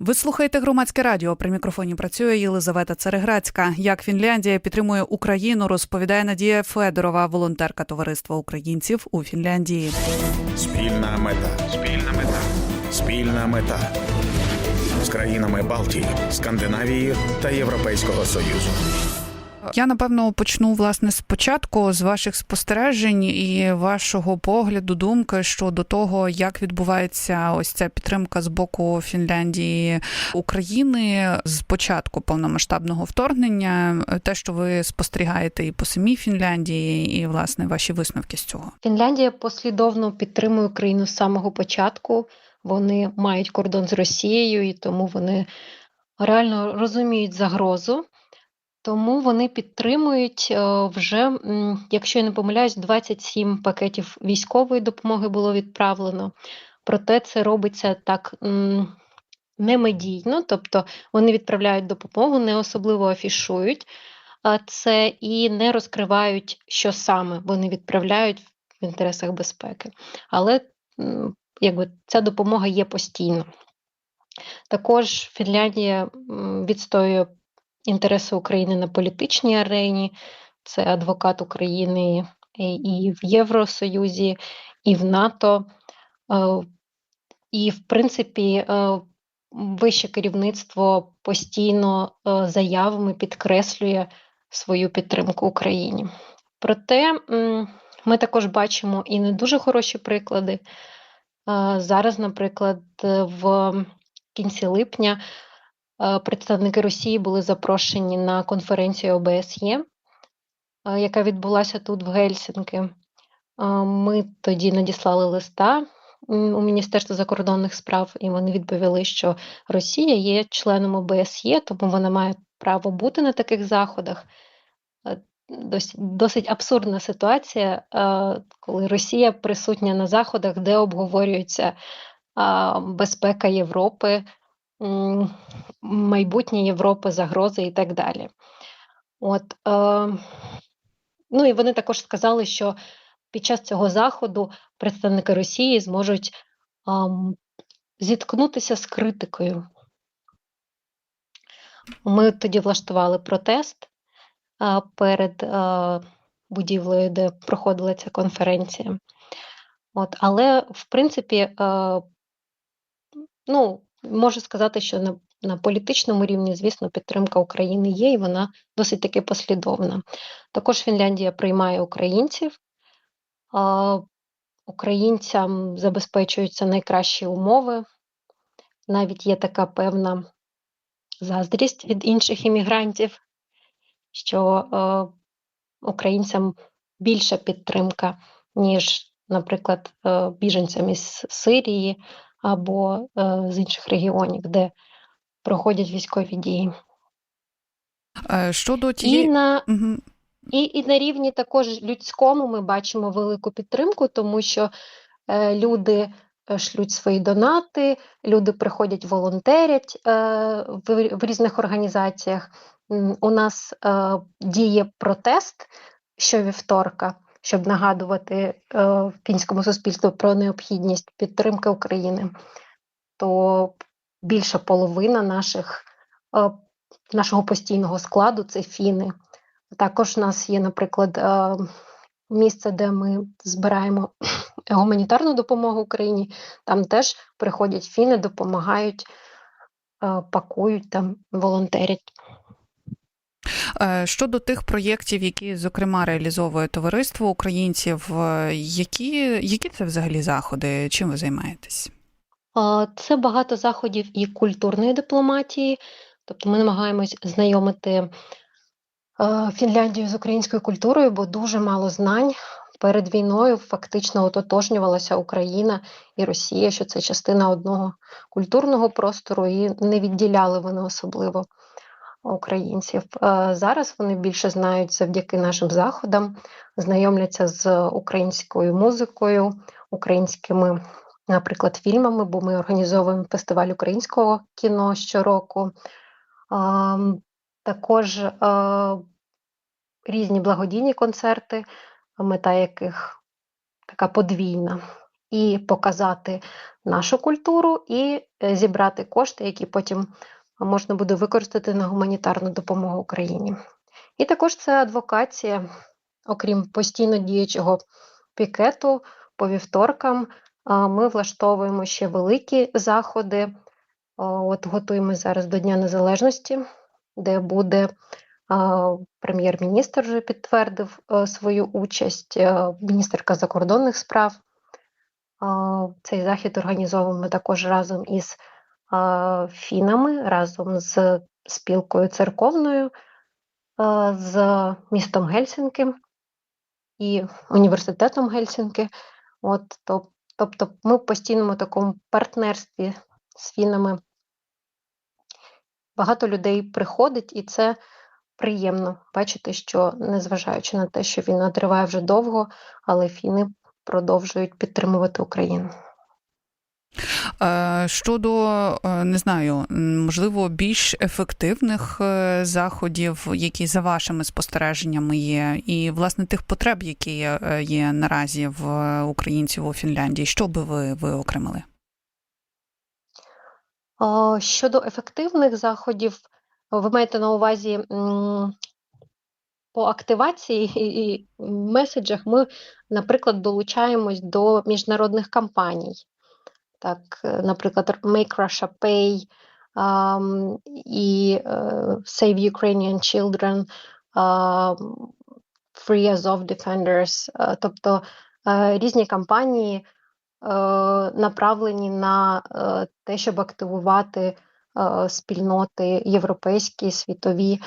Ви слухаєте громадське радіо. При мікрофоні працює Єлизавета Цереграцька. Як Фінляндія підтримує Україну, розповідає Надія Федорова, волонтерка товариства українців у Фінляндії. Спільна мета. Спільна мета. Спільна мета. З країнами Балтії, Скандинавії та Європейського Союзу. Я напевно почну власне спочатку з ваших спостережень і вашого погляду, думки щодо того, як відбувається ось ця підтримка з боку Фінляндії України з початку повномасштабного вторгнення, те, що ви спостерігаєте і по самій Фінляндії, і власне ваші висновки з цього. Фінляндія послідовно підтримує Україну з самого початку. Вони мають кордон з Росією, і тому вони реально розуміють загрозу. Тому вони підтримують е, вже, якщо я не помиляюсь, 27 пакетів військової допомоги було відправлено. Проте це робиться так немедійно, тобто вони відправляють допомогу, не особливо афішують це і не розкривають, що саме вони відправляють в інтересах безпеки. Але якби ця допомога є постійно. Також Фінляндія відстоює інтереси України на політичній арені. Це адвокат України і- і в Євросоюзі, і в НАТО. Е, І, в принципі, е, вище керівництво постійно е, заявами підкреслює свою підтримку Україні. Проте ми також бачимо і не дуже хороші приклади. Е, Зараз, наприклад, е, в кінці липня е, представники Росії були запрошені на конференцію ОБСЄ, е, яка відбулася тут в Гельсінки. Е, Ми тоді надіслали листа у Міністерство закордонних справ, і вони відповіли, що Росія є членом ОБСЄ, тому вона має право бути на таких заходах. Е, Досить, досить абсурдна ситуація, е, коли Росія присутня на заходах, де обговорюється безпека Європи, майбутнє Європи, загрози і так далі. От, е, ну і вони також сказали, що під час цього заходу представники Росії зможуть ам, зіткнутися з критикою. Ми тоді влаштували протест а, перед а, будівлею, де проходила ця конференція. От, але, в принципі, е, ну, можу сказати, що на, на політичному рівні, звісно, підтримка України є, і вона досить таки послідовна. Також Фінляндія приймає українців. А, Українцям забезпечуються найкращі умови. Навіть є така певна заздрість від інших іммігрантів, що е, українцям більша підтримка, ніж, наприклад, е, біженцям із Сирії або е, з інших регіонів, де проходять військові дії. Е, Щодо І на. І, і на рівні також людському ми бачимо велику підтримку, тому що е, люди е, шлють свої донати, люди приходять волонтерять е, в, в різних організаціях. У нас е, діє протест щовівторка, щоб нагадувати е, фінському суспільству про необхідність підтримки України. То більша половина наших, е, нашого постійного складу це фіни. Також у нас є, наприклад, е, місце, де ми збираємо гуманітарну допомогу Україні. Там теж приходять фіни, допомагають, е, пакують там, волонтерять. Е, Щодо тих проєктів, які зокрема реалізовує товариство українців, е, які, які це взагалі заходи? Чим ви займаєтесь? Це багато заходів і культурної дипломатії, тобто ми намагаємось знайомити е, Фінляндію з українською культурою, бо дуже мало знань. Перед війною фактично ототожнювалася Україна і Росія, що це частина одного культурного простору, і не відділяли вони особливо українців. Е, Зараз вони більше знають завдяки нашим заходам, знайомляться з українською музикою, українськими, наприклад, фільмами, бо ми організовуємо фестиваль українського кіно щороку. Також е, різні благодійні концерти, мета яких така подвійна. і показати нашу культуру, і е, зібрати кошти, які потім можна буде використати на гуманітарну допомогу Україні. І також це адвокація, окрім постійно діючого пікету по вівторкам. Ми влаштовуємо ще великі заходи. От готуємо зараз до Дня Незалежності, де буде прем'єр-міністр вже підтвердив е, свою участь, е, міністерка закордонних справ. Цей захід організовуємо також разом із фінами, разом з спілкою церковною, з містом Гельсінки і університетом Гельсінки. От, тобто ми в постійному такому партнерстві з фінами. Багато людей приходить, і це приємно бачити, що незважаючи на те, що війна триває вже довго, але фіни продовжують підтримувати Україну. Е, Щодо е, не знаю, можливо, більш ефективних е, заходів, які за вашими спостереженнями є, і власне тих потреб, які є наразі в українців у Фінляндії, що би ви виокремили? Щодо ефективних заходів, ви маєте на увазі по активації і меседжах ми, наприклад, долучаємось до міжнародних кампаній. Так, е, наприклад, Make Russia Pay ам, і е, Save Ukrainian Children, ам, Free Azov Defenders, е, тобто е, різні кампанії е, направлені на е, те, щоб активувати е, спільноти європейські, світові.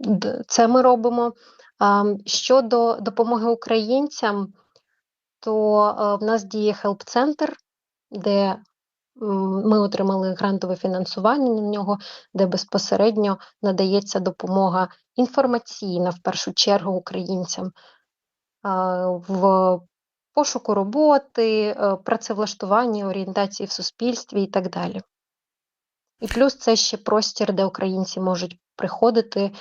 Д- Це ми робимо. Щодо допомоги українцям, то е, в нас діє хелп-центр, де ми отримали грантове фінансування на нього, де безпосередньо надається допомога інформаційна в першу чергу українцям в пошуку роботи, е, працевлаштуванні, орієнтації в суспільстві і так далі. І плюс це ще простір, де українці можуть приходити,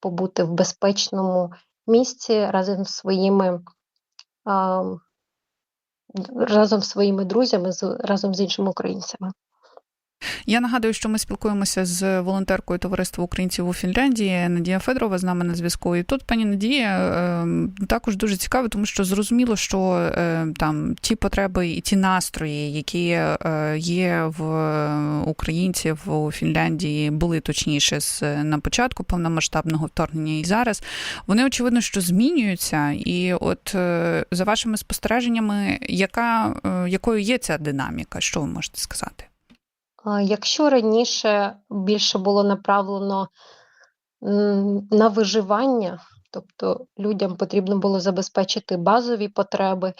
побути в безпечному місці разом з своїми разом з своїми друзями, разом з іншими українцями. Я нагадую, що ми спілкуємося з волонтеркою товариства українців у Фінляндії. Надія Федорова з нами на зв'язку. І тут, пані Надія, е, також дуже цікаво, тому що зрозуміло, що е, там ті потреби і ті настрої, які е, є в українців у Фінляндії, були точніше з на початку повномасштабного вторгнення і зараз. Вони очевидно, що змінюються. І от е, за вашими спостереженнями, яка е, якою є ця динаміка? Що ви можете сказати? Якщо раніше більше було направлено на виживання, тобто людям потрібно було забезпечити базові потреби,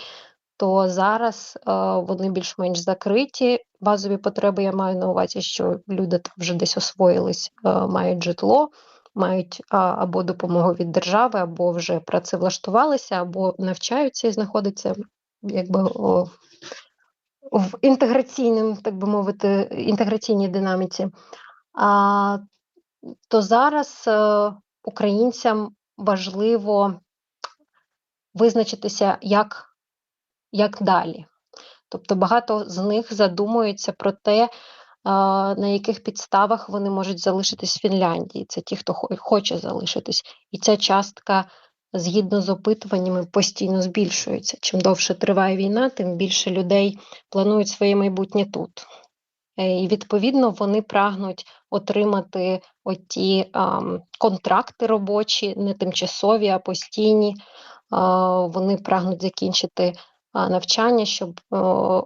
то зараз е, вони більш-менш закриті. Базові потреби я маю на увазі, що люди там вже десь освоїлись, е, мають житло, мають або допомогу від держави, або вже працевлаштувалися, або навчаються і знаходяться якби в інтеграційним, так би мовити, інтеграційній динаміці. А, то зараз е, українцям важливо визначитися, як, як далі. Тобто багато з них задумуються про те, а, на яких підставах вони можуть залишитись в Фінляндії. Це ті, хто хо- хоче залишитись. І ця частка, згідно з опитуваннями, постійно збільшується. Чим довше триває війна, тим більше людей планують своє майбутнє тут. Е, І відповідно вони прагнуть отримати оті ам, контракти робочі, не тимчасові, а постійні. А, Вони прагнуть закінчити а, навчання, щоб о,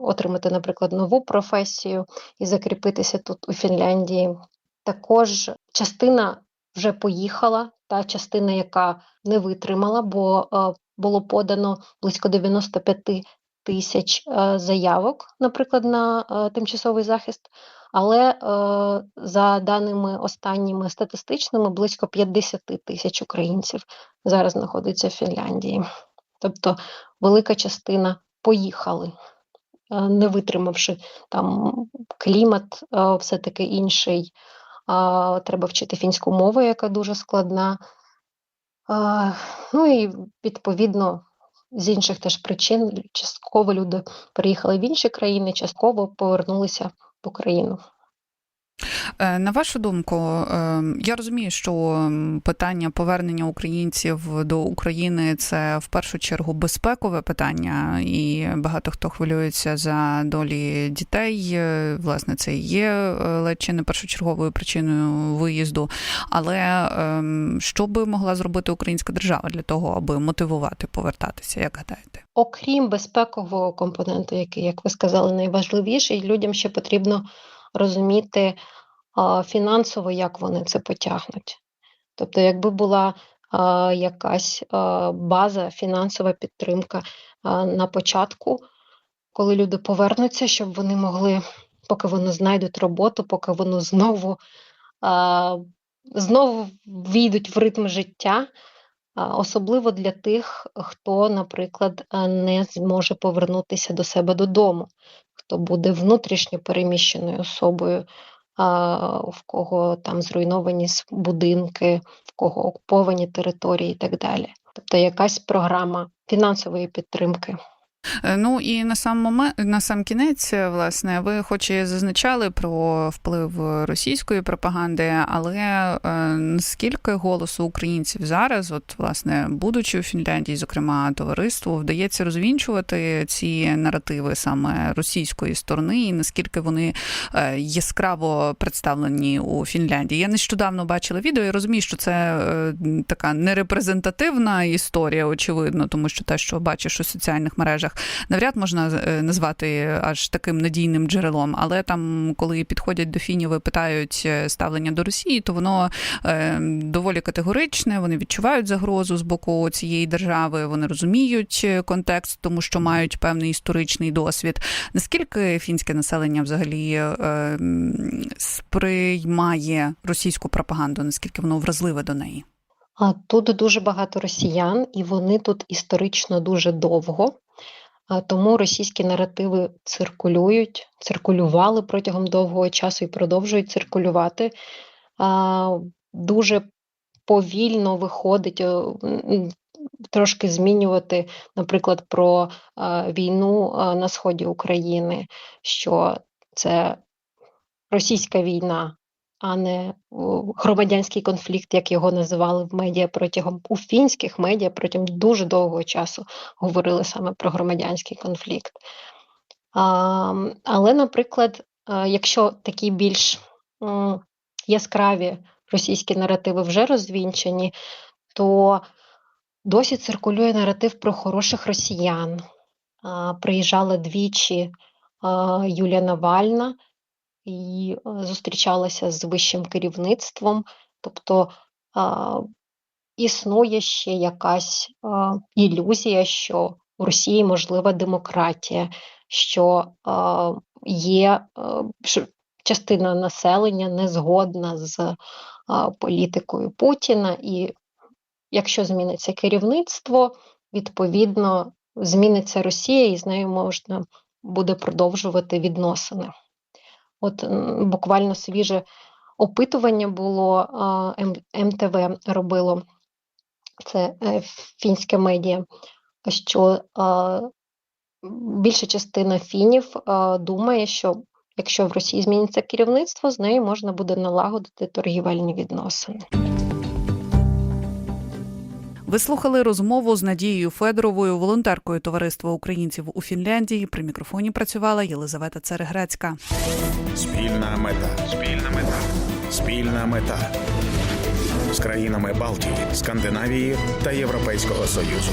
отримати, наприклад, нову професію і закріпитися тут у Фінляндії. Також частина вже поїхала, та частина, яка не витримала, бо е, було подано близько 95 тисяч е, заявок, наприклад, на е, тимчасовий захист. Але за даними останніми статистичними, близько 50 тисяч українців зараз знаходиться в Фінляндії. Тобто велика частина поїхали, не витримавши там клімат, е, все-таки інший. А, Треба вчити фінську мову, яка дуже складна. А, Ну і відповідно з інших теж причин частково люди переїхали в інші країни, частково повернулися в Україну. Е, На вашу думку, е, я розумію, що питання повернення українців до України це в першу чергу безпекове питання, і багато хто хвилюється за долі дітей. Е, Власне, це є ледь чи не першочерговою причиною виїзду. Але ем, що би могла зробити українська держава для того, аби мотивувати повертатися, як гадаєте? Окрім безпекового компоненту, який, як ви сказали, найважливіший, людям ще потрібно розуміти фінансово, як вони це потягнуть. Тобто, якби була якась база, фінансова підтримка на початку, коли люди повернуться, щоб вони могли, поки вони знайдуть роботу, поки вони знову, знову війдуть в ритм життя. Особливо для тих, хто, наприклад, не зможе повернутися до себе додому, хто буде внутрішньо переміщеною особою, в кого там зруйновані будинки, в кого окуповані території і так далі. Тобто якась програма фінансової підтримки. Е, Ну і на сам момент на сам кінець, е, власне, ви хоч і зазначали про вплив російської пропаганди, але е, наскільки голосу українців зараз, от власне, будучи у Фінляндії, зокрема товариству, вдається розвінчувати ці наративи саме російської сторони, і наскільки вони е, яскраво представлені у Фінляндії? Я нещодавно бачила відео і розумію, що це е, така нерепрезентативна історія, очевидно, тому що те, що бачиш у соціальних мережах, навряд можна е, назвати аж таким надійним джерелом. Але там, коли підходять до фінів і питають е, ставлення до Росії, то воно е, доволі категоричне. Вони відчувають загрозу з боку цієї держави. Вони розуміють контекст, тому що мають певний історичний досвід. Наскільки фінське населення взагалі сприймає російську пропаганду? Наскільки воно вразливе до неї? А тут дуже багато росіян, і вони тут історично дуже довго. Тому російські наративи циркулюють, циркулювали протягом довгого часу і продовжують циркулювати. Дуже повільно виходить е, трошки змінювати, наприклад, про а, війну а, на сході України, що це російська війна, а не громадянський конфлікт, як його називали в медіа протягом у фінських медіа протягом дуже довгого часу говорили саме про громадянський конфлікт. А, але, наприклад, якщо такі більш яскраві російські наративи вже розвінчені, то досі циркулює наратив про хороших росіян. Приїжджала двічі а, Юлія Навальна і е, зустрічалася з вищим керівництвом. Тобто існує ще якась ілюзія, що в Росії можлива демократія, що є частина населення не згодна з політикою Путіна, і якщо зміниться керівництво, відповідно зміниться Росія, і з нею можна буде продовжувати відносини. От буквально свіже опитування було МТВ робило це е, фінське медіа, що більша частина фінів думає, що якщо в Росії зміниться керівництво, з нею можна буде налагодити торгівельні відносини. Ви слухали розмову з Надією Федоровою, волонтеркою Товариства українців у Фінляндії. При мікрофоні працювала Єлизавета Цереграцька. Спільна мета. Спільна мета. Спільна мета. З країнами Балтії, Скандинавії та Європейського Союзу.